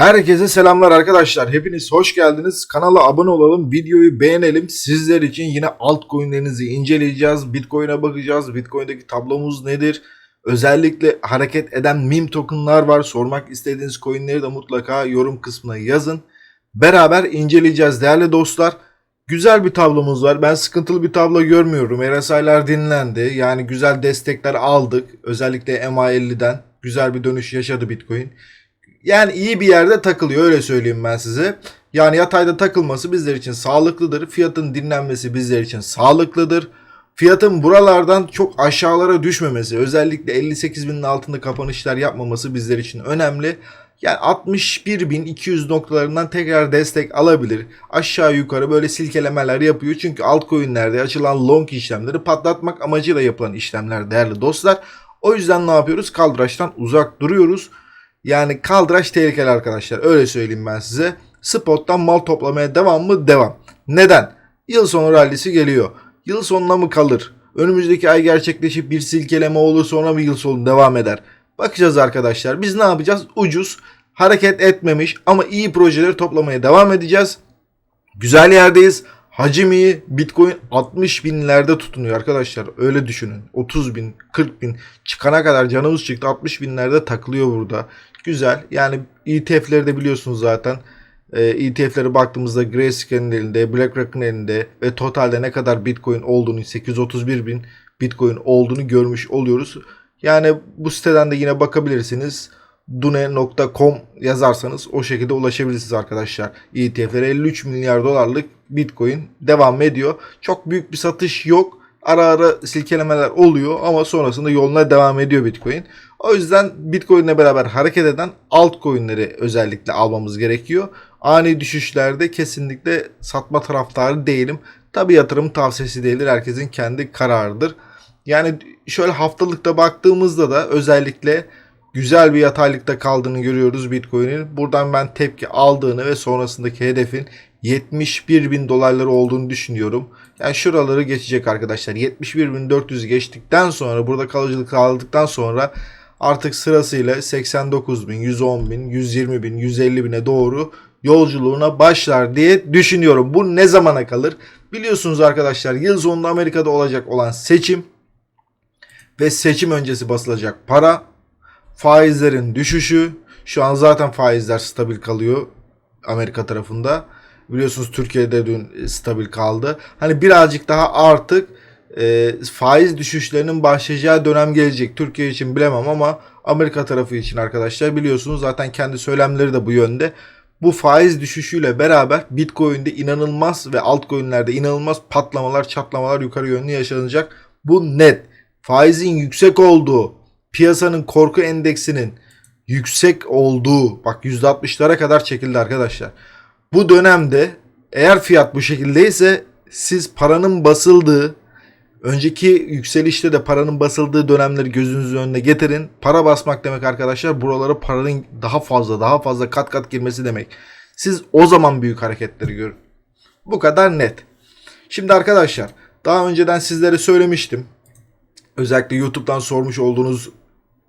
Herkese selamlar arkadaşlar. Hepiniz hoş geldiniz. Kanala abone olalım, videoyu beğenelim. Sizler için yine altcoin'lerinizi inceleyeceğiz. Bitcoin'e bakacağız. Bitcoin'deki tablomuz nedir? Özellikle hareket eden meme tokenlar var. Sormak istediğiniz coin'leri de mutlaka yorum kısmına yazın. Beraber inceleyeceğiz değerli dostlar. Güzel bir tablomuz var. Ben sıkıntılı bir tablo görmüyorum. RSI'lar dinlendi. Yani güzel destekler aldık. Özellikle MA50'den güzel bir dönüş yaşadı Bitcoin. Yani iyi bir yerde takılıyor öyle söyleyeyim ben size. Yani yatayda takılması bizler için sağlıklıdır. Fiyatın dinlenmesi bizler için sağlıklıdır. Fiyatın buralardan çok aşağılara düşmemesi, özellikle 58 binin altında kapanışlar yapmaması bizler için önemli. Yani 61.200 noktalarından tekrar destek alabilir. Aşağı yukarı böyle silkelemeler yapıyor. Çünkü altcoin'lerde açılan long işlemleri patlatmak amacıyla yapılan işlemler değerli dostlar. O yüzden ne yapıyoruz? Kaldıraçtan uzak duruyoruz. Yani kaldıraç tehlikeli arkadaşlar. Öyle söyleyeyim ben size. Spot'tan mal toplamaya devam mı? Devam. Neden? Yıl sonu rallisi geliyor. Yıl sonuna mı kalır? Önümüzdeki ay gerçekleşip bir silkeleme olur sonra mı yıl sonu devam eder? Bakacağız arkadaşlar. Biz ne yapacağız? Ucuz, hareket etmemiş ama iyi projeleri toplamaya devam edeceğiz. Güzel yerdeyiz. Hacim iyi. Bitcoin 60 binlerde tutunuyor arkadaşlar. Öyle düşünün. 30 bin, 40 bin çıkana kadar canımız çıktı. 60 binlerde takılıyor burada. Güzel. Yani ETF'leri de biliyorsunuz zaten. E, ETF'lere baktığımızda Grayscale'in elinde, BlackRock'ın elinde ve totalde ne kadar Bitcoin olduğunu 831 bin Bitcoin olduğunu görmüş oluyoruz. Yani bu siteden de yine bakabilirsiniz. Dune.com yazarsanız o şekilde ulaşabilirsiniz arkadaşlar. ETF'lere 53 milyar dolarlık Bitcoin devam ediyor. Çok büyük bir satış yok. Ara ara silkelemeler oluyor ama sonrasında yoluna devam ediyor Bitcoin. O yüzden Bitcoin ile beraber hareket eden altcoin'leri özellikle almamız gerekiyor. Ani düşüşlerde kesinlikle satma taraftarı değilim. Tabi yatırım tavsiyesi değildir. Herkesin kendi kararıdır. Yani şöyle haftalıkta baktığımızda da özellikle güzel bir yataylıkta kaldığını görüyoruz Bitcoin'in. Buradan ben tepki aldığını ve sonrasındaki hedefin 71 bin dolarları olduğunu düşünüyorum. Yani şuraları geçecek arkadaşlar. 71.400 geçtikten sonra burada kalıcılık aldıktan sonra artık sırasıyla 89 bin, 110 bin, 120 bin, 150 bine doğru yolculuğuna başlar diye düşünüyorum. Bu ne zamana kalır? Biliyorsunuz arkadaşlar yıl sonunda Amerika'da olacak olan seçim ve seçim öncesi basılacak para, faizlerin düşüşü, şu an zaten faizler stabil kalıyor Amerika tarafında. Biliyorsunuz Türkiye'de dün stabil kaldı. Hani birazcık daha artık e, faiz düşüşlerinin başlayacağı dönem gelecek. Türkiye için bilemem ama Amerika tarafı için arkadaşlar biliyorsunuz zaten kendi söylemleri de bu yönde. Bu faiz düşüşüyle beraber Bitcoin'de inanılmaz ve altcoin'lerde inanılmaz patlamalar, çatlamalar yukarı yönlü yaşanacak. Bu net. Faizin yüksek olduğu, piyasanın korku endeksinin yüksek olduğu, bak %60'lara kadar çekildi arkadaşlar. Bu dönemde eğer fiyat bu şekildeyse siz paranın basıldığı önceki yükselişte de paranın basıldığı dönemleri gözünüzün önüne getirin. Para basmak demek arkadaşlar buralara paranın daha fazla daha fazla kat kat girmesi demek. Siz o zaman büyük hareketleri görün. Bu kadar net. Şimdi arkadaşlar daha önceden sizlere söylemiştim. Özellikle YouTube'dan sormuş olduğunuz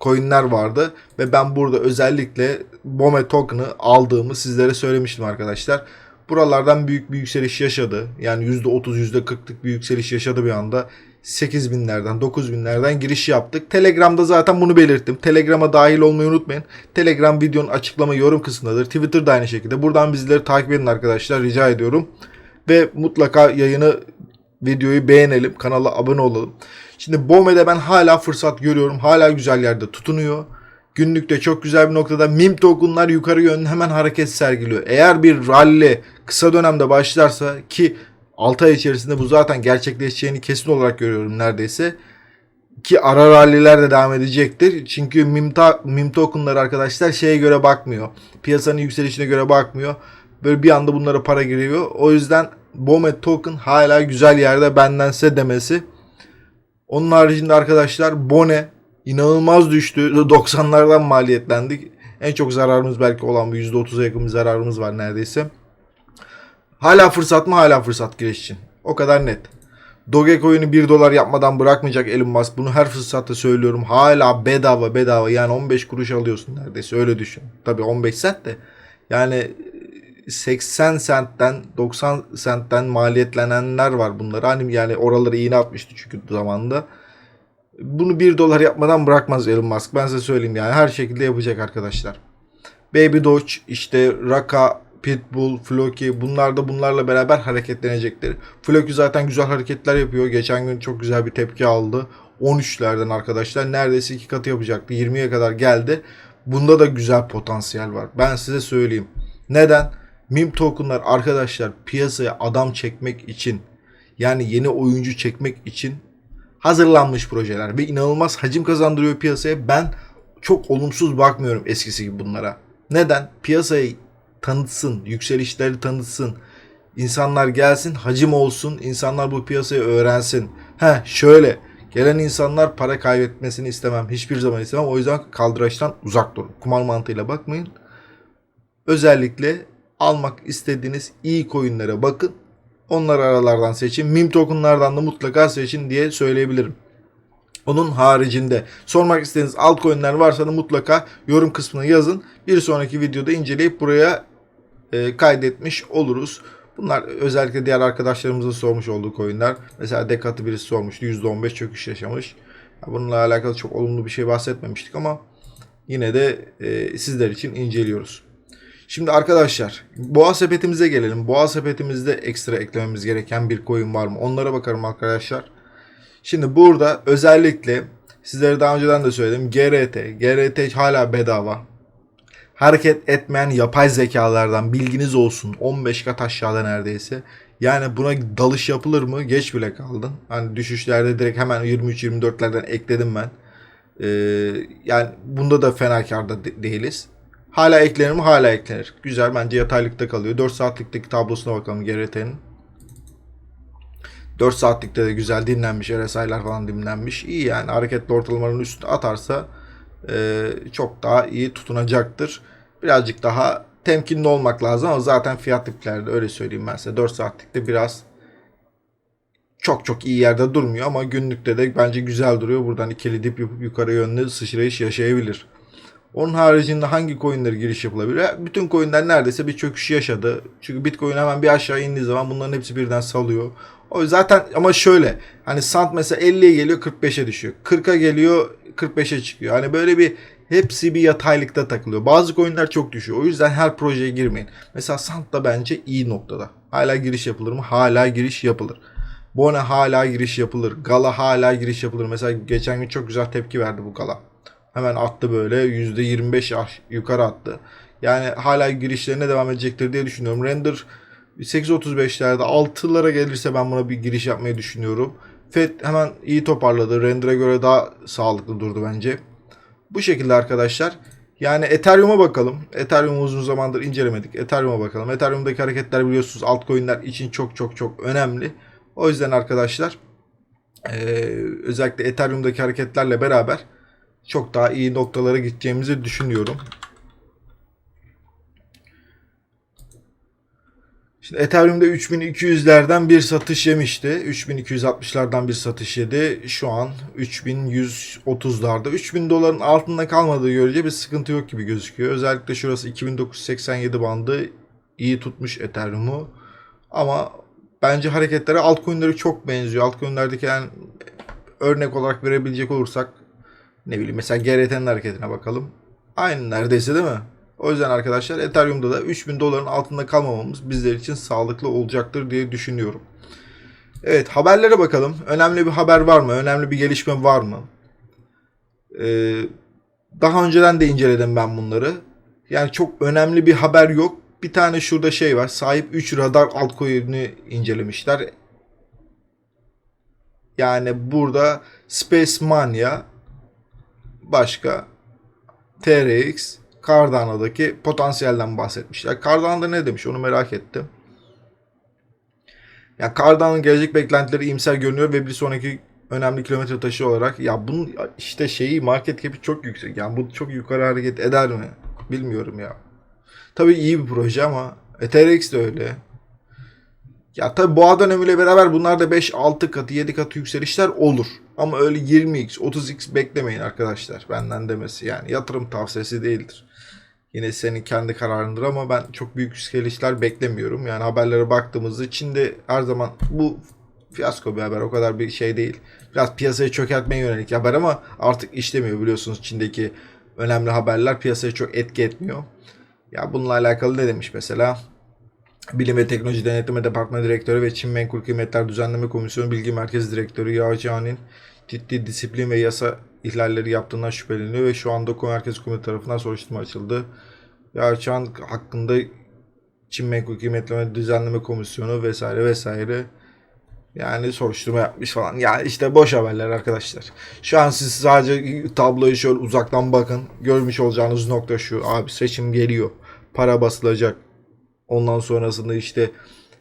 coinler vardı ve ben burada özellikle BOME token'ı aldığımı sizlere söylemiştim arkadaşlar. Buralardan büyük bir yükseliş yaşadı. Yani %30 %40'lık bir yükseliş yaşadı bir anda. 8000'lerden 9000'lerden giriş yaptık. Telegram'da zaten bunu belirttim. Telegram'a dahil olmayı unutmayın. Telegram videonun açıklama yorum kısmındadır. Twitter da aynı şekilde. Buradan bizleri takip edin arkadaşlar rica ediyorum. Ve mutlaka yayını videoyu beğenelim. Kanala abone olalım. Şimdi BOME'de ben hala fırsat görüyorum. Hala güzel yerde tutunuyor. Günlükte çok güzel bir noktada mim tokenlar yukarı yönlü hemen hareket sergiliyor. Eğer bir rally kısa dönemde başlarsa ki 6 ay içerisinde bu zaten gerçekleşeceğini kesin olarak görüyorum neredeyse. Ki ara ralliler de devam edecektir. Çünkü mim, ta, mim tokenlar arkadaşlar şeye göre bakmıyor. Piyasanın yükselişine göre bakmıyor. Böyle bir anda bunlara para giriyor. O yüzden BOME token hala güzel yerde bendense demesi. Onun haricinde arkadaşlar Bone inanılmaz düştü. 90'lardan maliyetlendik. En çok zararımız belki olan bu %30'a yakın bir zararımız var neredeyse. Hala fırsat mı? Hala fırsat giriş için. O kadar net. Dogecoin'i 1 dolar yapmadan bırakmayacak Elon Musk. Bunu her fırsatta söylüyorum. Hala bedava bedava yani 15 kuruş alıyorsun neredeyse öyle düşün. Tabi 15 cent de Yani 80 sentten 90 sentten maliyetlenenler var bunlar. Hani yani oraları iğne atmıştı çünkü zamanında. Bunu 1 dolar yapmadan bırakmaz Elon Musk. Ben size söyleyeyim yani her şekilde yapacak arkadaşlar. Baby Doge, işte Raka, Pitbull, Floki bunlar da bunlarla beraber hareketlenecekler. Floki zaten güzel hareketler yapıyor. Geçen gün çok güzel bir tepki aldı. 13'lerden arkadaşlar neredeyse iki katı yapacaktı. 20'ye kadar geldi. Bunda da güzel potansiyel var. Ben size söyleyeyim. Neden? Meme tokenlar arkadaşlar piyasaya adam çekmek için yani yeni oyuncu çekmek için hazırlanmış projeler ve inanılmaz hacim kazandırıyor piyasaya. Ben çok olumsuz bakmıyorum eskisi gibi bunlara. Neden? Piyasayı tanıtsın, yükselişleri tanıtsın. İnsanlar gelsin, hacim olsun, insanlar bu piyasayı öğrensin. He şöyle, gelen insanlar para kaybetmesini istemem. Hiçbir zaman istemem. O yüzden kaldıraçtan uzak durun. Kumar mantığıyla bakmayın. Özellikle almak istediğiniz iyi coinlere bakın. Onları aralardan seçin. Meme tokenlardan da mutlaka seçin diye söyleyebilirim. Onun haricinde sormak istediğiniz altcoin'ler varsa da mutlaka yorum kısmına yazın. Bir sonraki videoda inceleyip buraya e, kaydetmiş oluruz. Bunlar özellikle diğer arkadaşlarımızın sormuş olduğu coin'ler. Mesela Dekat'ı birisi sormuştu. %15 çöküş yaşamış. Bununla alakalı çok olumlu bir şey bahsetmemiştik ama yine de e, sizler için inceliyoruz. Şimdi arkadaşlar boğa sepetimize gelelim. Boğa sepetimizde ekstra eklememiz gereken bir coin var mı? Onlara bakarım arkadaşlar. Şimdi burada özellikle sizlere daha önceden de söyledim. GRT. GRT hala bedava. Hareket etmeyen yapay zekalardan bilginiz olsun. 15 kat aşağıda neredeyse. Yani buna dalış yapılır mı? Geç bile kaldın. Hani düşüşlerde direkt hemen 23-24'lerden ekledim ben. Ee, yani bunda da fena karda de- değiliz. Hala eklenir mi? Hala eklenir. Güzel bence yataylıkta kalıyor. 4 saatlikteki tablosuna bakalım GRT'nin. 4 saatlikte de güzel dinlenmiş. RSI'lar falan dinlenmiş. İyi yani hareketli ortalamaların üstüne atarsa e, çok daha iyi tutunacaktır. Birazcık daha temkinli olmak lazım ama zaten fiyat tiplerde öyle söyleyeyim ben size. 4 saatlikte biraz çok çok iyi yerde durmuyor ama günlükte de bence güzel duruyor. Buradan ikili dip yukarı yönlü sıçrayış yaşayabilir. Onun haricinde hangi coinlere giriş yapılabilir? Ya, Bütün coinler neredeyse bir çöküş yaşadı. Çünkü Bitcoin hemen bir aşağı indiği zaman bunların hepsi birden salıyor. O zaten ama şöyle hani sant mesela 50'ye geliyor 45'e düşüyor. 40'a geliyor 45'e çıkıyor. Hani böyle bir hepsi bir yataylıkta takılıyor. Bazı coinler çok düşüyor. O yüzden her projeye girmeyin. Mesela sant da bence iyi noktada. Hala giriş yapılır mı? Hala giriş yapılır. Bone hala giriş yapılır. Gala hala giriş yapılır. Mesela geçen gün çok güzel tepki verdi bu Gala. Hemen attı böyle %25 aş- yukarı attı. Yani hala girişlerine devam edecektir diye düşünüyorum. Render 8.35'lerde 6'lara gelirse ben buna bir giriş yapmayı düşünüyorum. Fed hemen iyi toparladı. Render'e göre daha sağlıklı durdu bence. Bu şekilde arkadaşlar. Yani Ethereum'a bakalım. Ethereum'u uzun zamandır incelemedik. Ethereum'a bakalım. Ethereum'daki hareketler biliyorsunuz altcoin'ler için çok çok çok önemli. O yüzden arkadaşlar eee, özellikle Ethereum'daki hareketlerle beraber çok daha iyi noktalara gideceğimizi düşünüyorum. Şimdi Ethereum'da 3200'lerden bir satış yemişti. 3260'lardan bir satış yedi. Şu an 3130'larda. 3000 doların altında kalmadığı görece bir sıkıntı yok gibi gözüküyor. Özellikle şurası 2987 bandı iyi tutmuş Ethereum'u. Ama bence hareketleri altcoin'lere çok benziyor. Altcoin'lerdeki yani örnek olarak verebilecek olursak ne bileyim mesela GRT'nin hareketine bakalım. Aynı neredeyse değil mi? O yüzden arkadaşlar Ethereum'da da 3000 doların altında kalmamamız bizler için sağlıklı olacaktır diye düşünüyorum. Evet haberlere bakalım. Önemli bir haber var mı? Önemli bir gelişme var mı? Ee, daha önceden de inceledim ben bunları. Yani çok önemli bir haber yok. Bir tane şurada şey var. Sahip 3 radar altcoin'i incelemişler. Yani burada Space Mania başka TRX Cardano'daki potansiyelden bahsetmişler. Cardano'da ne demiş onu merak ettim. Ya Cardano'nun gelecek beklentileri iyimser görünüyor ve bir sonraki önemli kilometre taşı olarak ya bunun işte şeyi market cap'i çok yüksek. Yani bu çok yukarı hareket eder mi? Bilmiyorum ya. Tabii iyi bir proje ama e, TRX de öyle. Ya tabii boğa dönemiyle beraber bunlar da 5-6 katı 7 katı yükselişler olur. Ama öyle 20x 30x beklemeyin arkadaşlar benden demesi yani yatırım tavsiyesi değildir. Yine senin kendi kararındır ama ben çok büyük yükselişler beklemiyorum. Yani haberlere baktığımızda Çin'de her zaman bu fiyasko bir haber. O kadar bir şey değil. Biraz piyasayı çökertmeye yönelik haber ama artık işlemiyor biliyorsunuz. Çin'deki önemli haberler piyasaya çok etki etmiyor. Ya bununla alakalı ne demiş mesela? Bilim ve Teknoloji Denetleme Departmanı Direktörü ve Çin Menkul Kıymetler Düzenleme Komisyonu Bilgi Merkezi Direktörü Yao Jian'in ciddi disiplin ve yasa ihlalleri yaptığından şüpheleniyor ve şu anda Konu Merkez Komite tarafından soruşturma açıldı. Yao Jian hakkında Çin Menkul Kıymetleme Düzenleme Komisyonu vesaire vesaire yani soruşturma yapmış falan. Yani işte boş haberler arkadaşlar. Şu an siz sadece tabloyu şöyle uzaktan bakın. Görmüş olacağınız nokta şu. Abi seçim geliyor. Para basılacak. Ondan sonrasında işte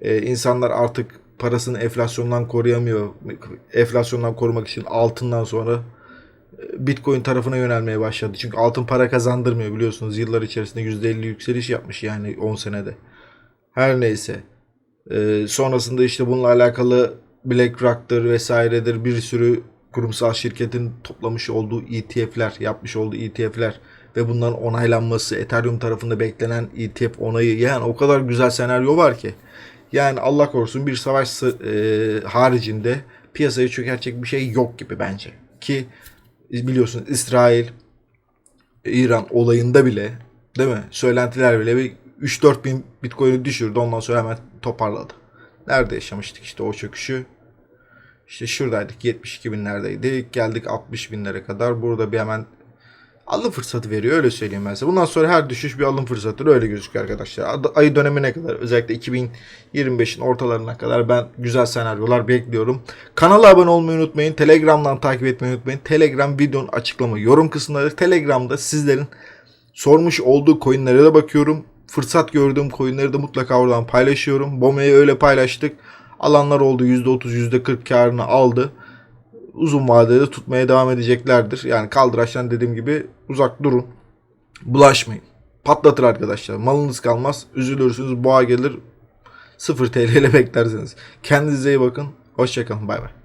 e, insanlar artık parasını enflasyondan koruyamıyor. Enflasyondan korumak için altından sonra e, Bitcoin tarafına yönelmeye başladı. Çünkü altın para kazandırmıyor biliyorsunuz. Yıllar içerisinde %50 yükseliş yapmış yani 10 senede. Her neyse. Ee, sonrasında işte bununla alakalı BlackRock'tır vesairedir bir sürü kurumsal şirketin toplamış olduğu ETF'ler, yapmış olduğu ETF'ler ve bunların onaylanması, Ethereum tarafında beklenen ETF onayı yani o kadar güzel senaryo var ki. Yani Allah korusun bir savaş e, haricinde piyasayı çökertecek bir şey yok gibi bence. Ki biliyorsun İsrail, İran olayında bile değil mi? Söylentiler bile bir 3-4 bin Bitcoin'i düşürdü. Ondan sonra hemen toparladı. Nerede yaşamıştık işte o çöküşü? İşte şuradaydık 72 binlerdeydik. Geldik 60 binlere kadar. Burada bir hemen alım fırsatı veriyor öyle söyleyeyim ben size. Bundan sonra her düşüş bir alım fırsatıdır öyle gözüküyor arkadaşlar. Ad- Ayı dönemine kadar özellikle 2025'in ortalarına kadar ben güzel senaryolar bekliyorum. Kanala abone olmayı unutmayın. Telegram'dan takip etmeyi unutmayın. Telegram videonun açıklama yorum kısmındadır. Telegram'da sizlerin sormuş olduğu coinlere de bakıyorum. Fırsat gördüğüm coinleri de mutlaka oradan paylaşıyorum. Bome'yi öyle paylaştık. Alanlar oldu %30 %40 karını aldı. Uzun vadede tutmaya devam edeceklerdir. Yani kaldıraçtan dediğim gibi uzak durun. Bulaşmayın. Patlatır arkadaşlar. Malınız kalmaz. Üzülürsünüz. Boğa gelir. 0 TL ile beklersiniz. Kendinize iyi bakın. Hoşçakalın. Bay bay.